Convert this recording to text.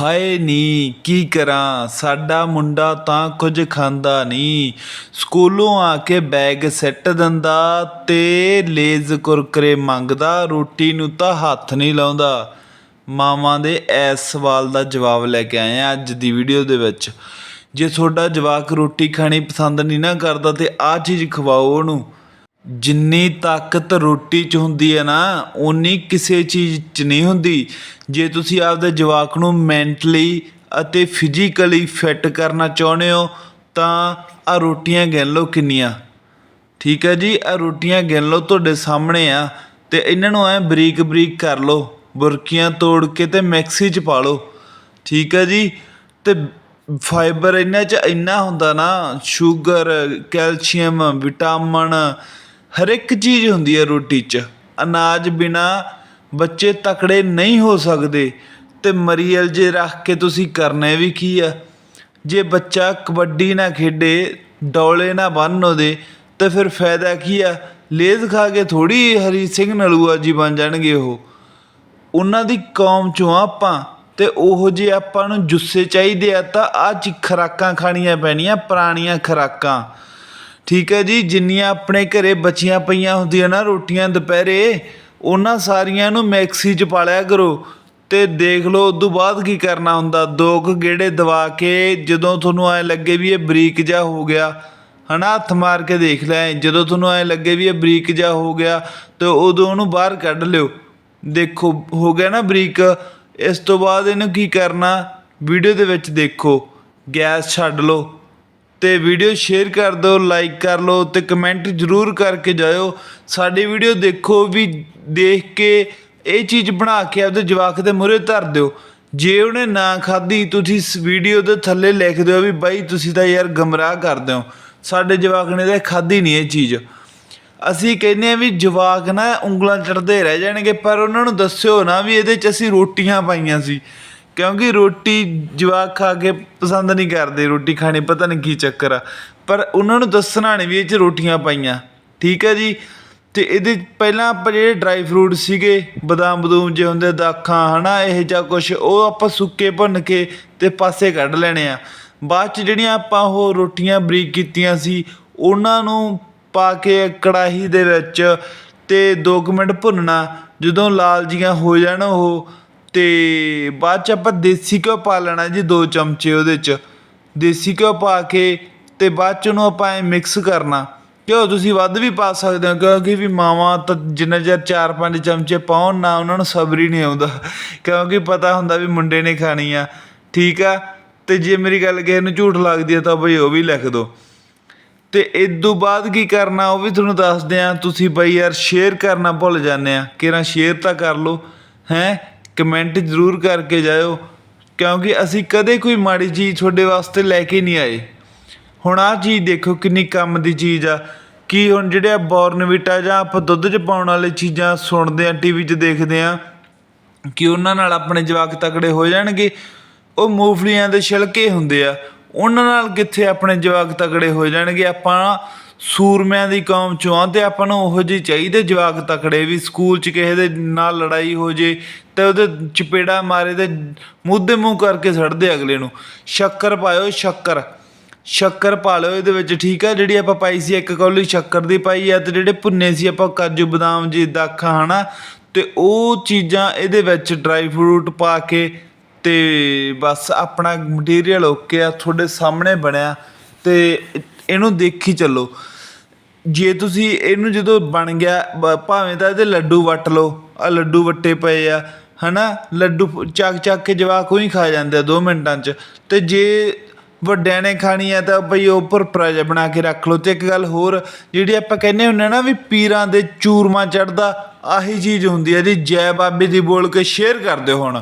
ਹਾਏ ਨੀ, ਕੀ ਕਰਾਂ? ਸਾਡਾ ਮੁੰਡਾ ਤਾਂ ਕੁਝ ਖਾਂਦਾ ਨਹੀਂ ਸਕੂਲੋਂ ਆ ਕੇ ਬੈਗ ਸਿੱਟ ਦਿੰਦਾ ਤੇ ਲੇਜ਼ ਕੁਰਕਰੇ ਮੰਗਦਾ, ਰੋਟੀ ਨੂੰ ਤਾਂ ਹੱਥ ਨਹੀਂ ਲਾਉਂਦਾ। ਮਾਵਾਂ ਦੇ ਇਸ ਸਵਾਲ ਦਾ ਜਵਾਬ ਲੈ ਕੇ ਆਏ ਆ ਅੱਜ ਦੀ ਵੀਡੀਓ ਦੇ ਵਿੱਚ। ਜੇ ਤੁਹਾਡਾ ਜਵਾਕ ਰੋਟੀ ਖਾਣੀ ਪਸੰਦ ਨਹੀਂ ਨਾ ਕਰਦਾ ਤੇ ਆਹ ਚੀਜ਼ ਖਵਾਓ ਉਹਨੂੰ। ਜਿੰਨੀ ਤਾਕਤ ਰੋਟੀ 'ਚ ਹੁੰਦੀ ਹੈ ਨਾ ਉਨੀ ਕਿਸੇ ਚੀਜ਼ 'ਚ ਨਹੀਂ ਹੁੰਦੀ। ਜੇ ਤੁਸੀਂ ਆਪਦੇ ਜਵਾਕ ਨੂੰ ਮੈਂਟਲੀ ਅਤੇ ਫਿਜ਼ੀਕਲੀ ਫਿੱਟ ਕਰਨਾ ਚਾਹੁੰਦੇ ਹੋ, ਤਾਂ ਆਹ ਰੋਟੀਆਂ ਗਿਣ ਲਓ ਕਿੰਨੀਆਂ। ਠੀਕ ਹੈ ਜੀ, ਆਹ ਰੋਟੀਆਂ ਗਿਣ ਲਓ ਤੁਹਾਡੇ ਸਾਹਮਣੇ ਆ ਅਤੇ ਇਹਨਾਂ ਨੂੰ ਐਂ ਬਰੀਕ ਬਰੀਕ ਕਰ ਲਓ। ਬੁਰਕੀਆਂ ਤੋੜ ਕੇ ਅਤੇ ਮਿਕਸੀ 'ਚ ਪਾ ਲਓ। ਠੀਕ ਹੈ ਜੀ ਅਤੇ ਫਾਈਬਰ ਇਹਨਾਂ 'ਚ ਇੰਨਾ ਹੁੰਦਾ ਨਾ ਸ਼ੂਗਰ ਕੈਲਸ਼ੀਅਮ ਵਿਟਾਮਿਨ ਹਰ ਇੱਕ ਚੀਜ਼ ਹੁੰਦੀ ਹੈ ਰੋਟੀ 'ਚ। ਅਨਾਜ ਬਿਨਾ ਬੱਚੇ ਤਕੜੇ ਨਹੀਂ ਹੋ ਸਕਦੇ ਤੇ ਮਰੀਅਲ ਜੇ ਰੱਖ ਕੇ ਤੁਸੀਂ ਕਰਨਾ ਵੀ ਕੀ ਆ? ਜੇ ਬੱਚਾ ਕਬੱਡੀ ਨਾ ਖੇਡੇ, ਡੌਲੇ ਨਾ ਬੰਨ ਉਹਦੇ, ਤੇ ਫਿਰ ਫਾਇਦਾ ਕੀ ਆ? ਲੇਜ਼ ਖਾ ਕੇ ਥੋੜੀ ਹਰੀ ਸਿੰਘ ਨਲੂਆ ਜੀ ਬਣ ਜਾਣਗੇ ਉਹ। ਉਹਨਾਂ ਦੀ ਕੌਮ ਚੋਂ ਆਪਾਂ ਤੇ ਉਹ ਜੇ ਆਪਾਂ ਨੂੰ ਜੁੱਸੇ ਚਾਹੀਦੇ ਆ ਤਾਂ ਆ ਚ ਖਰਾਕਾਂ ਖਾਣੀਆਂ ਪੈਣੀਆਂ, ਪੁਰਾਣੀਆਂ ਖਰਾਕਾਂ। ਠੀਕ ਹੈ ਜੀ, ਜਿੰਨੀਆਂ ਆਪਣੇ ਘਰੇ ਬਚੀਆਂ ਪਈਆਂ ਹੁੰਦੀਆਂ ਨਾ ਰੋਟੀਆਂ ਦੁਪਹਿਰੇ, ਉਹਨਾਂ ਸਾਰੀਆਂ ਨੂੰ ਮਿਕਸੀ 'ਚ ਪਾ ਲਿਆ ਕਰੋ। ਤੇ ਦੇਖ ਲਓ, ਉਦੋਂ ਬਾਅਦ ਕੀ ਕਰਨਾ ਹੁੰਦਾ? ਦੋ ਕੁ ਗੇੜੇ ਦਵਾ ਕੇ ਜਦੋਂ ਤੁਹਾਨੂੰ ਐ ਲੱਗੇ ਵੀ ਇਹ ਬਰੀਕ ਜਾ ਹੋ ਗਿਆ, ਹਨਾ, ਹੱਥ ਮਾਰ ਕੇ ਦੇਖ ਲੈ, ਜਦੋਂ ਤੁਹਾਨੂੰ ਐ ਲੱਗੇ ਵੀ ਇਹ ਬਰੀਕ ਜਾ ਹੋ ਗਿਆ, ਤੇ ਉਦੋਂ ਉਹਨੂੰ ਬਾਹਰ ਕੱਢ ਲਿਓ। ਦੇਖੋ, ਹੋ ਗਿਆ ਨਾ ਬਰੀਕ। ਇਸ ਤੋਂ ਬਾਅਦ ਇਹਨੂੰ ਕੀ ਕਰਨਾ? ਵੀਡੀਓ ਦੇ ਵਿੱਚ ਦੇਖੋ। ਗੈਸ ਛੱਡ ਲਓ। ਤੇ ਵੀਡੀਓ ਸ਼ੇਅਰ ਕਰ ਦਿਓ ਲਾਈਕ ਕਰ ਲਓ ਤੇ ਕਮੈਂਟ ਜ਼ਰੂਰ ਕਰਕੇ ਜਾਇਓ। ਸਾਡੀ ਵੀਡੀਓ ਦੇਖੋ ਵੀ ਦੇਖ ਕੇ ਇਹ ਚੀਜ਼ ਬਣਾ ਕੇ ਆਪਦੇ ਜਵਾਕ ਦੇ ਮੂਹਰੇ ਧਰ ਦਿਓ। ਜੇ ਉਹਨੇ ਨਾ ਖਾਧੀ, ਤੁਸੀਂ ਇਸ ਵੀਡੀਓ ਦੇ ਥੱਲੇ ਲਿਖ ਦਿਓ ਵੀ ਬਾਈ ਤੁਸੀਂ ਤਾਂ ਯਾਰ ਗਮਰਾਹ ਕਰਦੇ ਹੋ। ਸਾਡੇ ਜਵਾਕ ਨੇ ਤਾਂ ਖਾਧੀ ਨਹੀਂ ਇਹ ਚੀਜ਼। ਅਸੀਂ ਕਹਿੰਦੇ ਆ ਵੀ ਜਵਾਕ ਨਾ ਉਂਗਲਾਂ ਚੜਦੇ ਰਹਿ ਜਾਣਗੇ, ਪਰ ਉਹਨਾਂ ਨੂੰ ਦੱਸਿਓ ਨਾ ਵੀ ਇਹਦੇ 'ਚ ਅਸੀਂ ਰੋਟੀਆਂ ਪਾਈਆਂ ਸੀ। ਕਿਉਂਕਿ ਰੋਟੀ ਜਵਾਕ ਖਾ ਕੇ ਪਸੰਦ ਨਹੀਂ ਕਰਦੇ, ਰੋਟੀ ਖਾਣੀ ਪਤਾ ਨਹੀਂ ਕੀ ਚੱਕਰ ਆ। ਪਰ ਉਹਨਾਂ ਨੂੰ ਦੱਸਣਾ ਨਹੀਂ ਵੀ ਇਹ 'ਚ ਰੋਟੀਆਂ ਪਾਈਆਂ। ਠੀਕ ਹੈ ਜੀ? ਤੇ ਇਹਦੇ ਪਹਿਲਾਂ ਆਪਾਂ ਜਿਹੜੇ ਡਰਾਈ ਫਰੂਟ ਸੀਗੇ, ਬਦਾਮ ਬਦੂਮ ਜੇ ਹੁੰਦੇ, ਦਾਖਾਂ, ਹਨਾ, ਇਹ ਜਾਂ ਕੁਝ ਉਹ ਆਪਾਂ ਸੁੱਕੇ ਭੁੰਨ ਕੇ ਤੇ ਪਾਸੇ ਕੱਢ ਲੈਣੇ ਆ। ਬਾਅਦ ਚ ਜਿਹੜੀਆਂ ਆਪਾਂ ਉਹ ਰੋਟੀਆਂ ਬਰੀਕ ਕੀਤੀਆਂ ਸੀ, ਉਹਨਾਂ ਨੂੰ ਪਾ ਕੇ ਕੜਾਹੀ ਦੇ ਵਿੱਚ ਤੇ 2 ਮਿੰਟ ਭੁੰਨਣਾ। ਜਦੋਂ ਲਾਲ ਜੀਆਂ ਹੋ ਜਾਣ ਉਹ ਤੇ ਬਾਅਦ ਚ ਆਪਾਂ ਦੇਸੀ ਘਿਓ ਪਾ ਲੈਣਾ ਜੀ 2 ਚਮਚੇ ਉਹਦੇ ਚ। ਦੇਸੀ ਘਿਓ ਪਾ ਕੇ ਤੇ ਬਾਅਦ ਚ ਉਹਨੂੰ ਆਪਾਂ ਐ ਮਿਕਸ ਕਰਨਾ। ਘਿਓ ਤੁਸੀਂ ਵੱਧ ਵੀ ਪਾ ਸਕਦੇ ਹੋ ਕਿਉਂਕਿ ਵੀ ਮਾਵਾਂ ਤਾਂ ਜਿੰਨਾ ਚਿਰ 4-5 ਚਮਚੇ ਪਾਉਣ ਨਾ ਉਹਨਾਂ ਨੂੰ ਸਬਰ ਹੀ ਨਹੀਂ ਆਉਂਦਾ। ਕਿਉਂਕਿ ਪਤਾ ਹੁੰਦਾ ਵੀ ਮੁੰਡੇ ਨੇ ਖਾਣੀ ਆ। ਠੀਕ ਆ? ਤੇ ਜੇ ਮੇਰੀ ਗੱਲ ਕਿਸੇ ਨੂੰ ਝੂਠ ਲੱਗਦੀ ਹੈ ਤਾਂ ਬਈ ਉਹ ਵੀ ਲਿਖ ਦਿਓ ਤੇ ਤੋਂ ਬਾਅਦ ਕੀ ਕਰਨਾ ਉਹ ਵੀ ਤੁਹਾਨੂੰ ਦੱਸਦੇ ਆ। ਤੁਸੀਂ ਬਈ ਯਾਰ ਸ਼ੇਅਰ ਕਰਨਾ ਭੁੱਲ ਜਾਂਦੇ ਆ। ਕਿਰਾਂ ਸ਼ੇਅਰ ਤਾਂ ਕਰ ਲਓ। ਹੈ? ਕਮੈਂਟ ਜ਼ਰੂਰ ਕਰਕੇ ਜਾਇਓ, ਕਿਉਂਕਿ ਅਸੀਂ ਕਦੇ ਕੋਈ ਮਾੜੀ ਚੀਜ਼ ਤੁਹਾਡੇ ਵਾਸਤੇ ਲੈ ਕੇ ਨਹੀਂ ਆਏ। ਹੁਣ ਆਹ ਚੀਜ਼ ਦੇਖੋ ਕਿੰਨੀ ਕੰਮ ਦੀ ਚੀਜ਼ ਆ। ਕੀ ਹੁਣ ਜਿਹੜੇ ਆ ਬੋਰਨਵੀਟਾ ਜਾਂ ਆਪਾਂ ਦੁੱਧ 'ਚ ਪਾਉਣ ਵਾਲੇ ਚੀਜ਼ਾਂ ਸੁਣਦੇ ਆ, ਟੀਵੀ 'ਚ ਦੇਖਦੇ ਆ, ਕਿ ਉਹਨਾਂ ਨਾਲ ਆਪਣੇ ਜਵਾਕ ਤਕੜੇ ਹੋ ਜਾਣਗੇ? ਉਹ ਮੂੰਗਫਲੀਆਂ ਦੇ ਛਿਲਕੇ ਹੁੰਦੇ ਆ। ਉਹਨਾਂ ਨਾਲ ਕਿੱਥੇ ਆਪਣੇ ਜਵਾਕ ਤਕੜੇ ਹੋ ਜਾਣਗੇ? ਆਪਾਂ ਸੂਰਮਿਆਂ ਦੀ ਕੌਮ ਚੋਂ ਆ ਤੇ ਆਪਾਂ ਨੂੰ ਉਹੋ ਜਿਹੇ ਚਾਹੀਦੇ ਜਵਾਕ ਤਕੜੇ ਵੀ ਸਕੂਲ 'ਚ ਕਿਸੇ ਦੇ ਨਾਲ ਲੜਾਈ ਹੋ ਜੇ ਤੇ ਉਹਦੇ ਚਪੇੜਾ ਮਾਰੇ ਤੇ ਮੂੰਹ ਮੂੰਹ ਕਰਕੇ ਛੱਡਦੇ ਅਗਲੇ ਨੂੰ। ਸ਼ੱਕਰ ਪਾਇਓ ਸ਼ੱਕਰ। ਸ਼ੱਕਰ ਪਾ ਲਿਓ ਇਹਦੇ ਵਿੱਚ, ਠੀਕ ਆ? ਜਿਹੜੀ ਆਪਾਂ ਪਾਈ ਸੀ ਇੱਕ ਕੌਲੀ ਸ਼ੱਕਰ ਦੀ ਪਾਈ ਆ ਤੇ ਜਿਹੜੇ ਭੁੰਨੇ ਸੀ ਆਪਾਂ ਕਾਜੂ, ਬਦਾਮ ਜੀ ਦਾਖਾਂ ਹਨਾ? ਤੇ ਉਹ ਚੀਜ਼ਾਂ ਇਹਦੇ ਵਿੱਚ ਡਰਾਈ ਫਰੂਟ ਪਾ ਕੇ ਤੇ ਬਸ ਆਪਣਾ ਮਟੀਰੀਅਲ ਓਕੇ ਆ, ਤੁਹਾਡੇ ਸਾਹਮਣੇ ਬਣਿਆ ਤੇ ਇਹਨੂੰ ਦੇਖੀ ਚੱਲੋ। ਜੇ ਤੁਸੀਂ ਇਹਨੂੰ ਜਦੋਂ ਬਣ ਗਿਆ ਭਾਵੇਂ ਤਾਂ ਇਹਦੇ ਲੱਡੂ ਵੱਟ ਲਓ ਆ ਲੱਡੂ ਵੱਟੇ ਪਏ ਆ, ਹਨਾ? ਲੱਡੂ ਚੱਕ ਚੱਕ ਕੇ ਜਵਾਕ ਉਹੀ ਖਾ ਜਾਂਦੇ ਆ 2 ਮਿੰਟਾਂ 'ਚ। ਤੇ ਜੇ ਵੱਡਿਆਂ ਨੇ ਖਾਣੀ ਆ ਤਾਂ ਭਈ ਉੱਪਰ ਪ੍ਰਜ ਬਣਾ ਕੇ ਰੱਖ ਲਓ। ਤੇ ਇੱਕ ਗੱਲ ਹੋਰ, ਜਿਹੜੀ ਆਪਾਂ ਕਹਿੰਦੇ ਹੁੰਦੇ ਆ ਨਾ ਵੀ ਪੀਰਾਂ ਦੇ ਚੂਰਮਾ ਚੜਦਾ ਆਹੀ ਚੀਜ਼ ਹੁੰਦੀ ਹੈ ਜੀ, ਜੈ ਬਾਬੇ ਦੀ ਬੋਲ ਕੇ ਸ਼ੇਅਰ ਕਰ ਦਿਓ ਹੁਣ।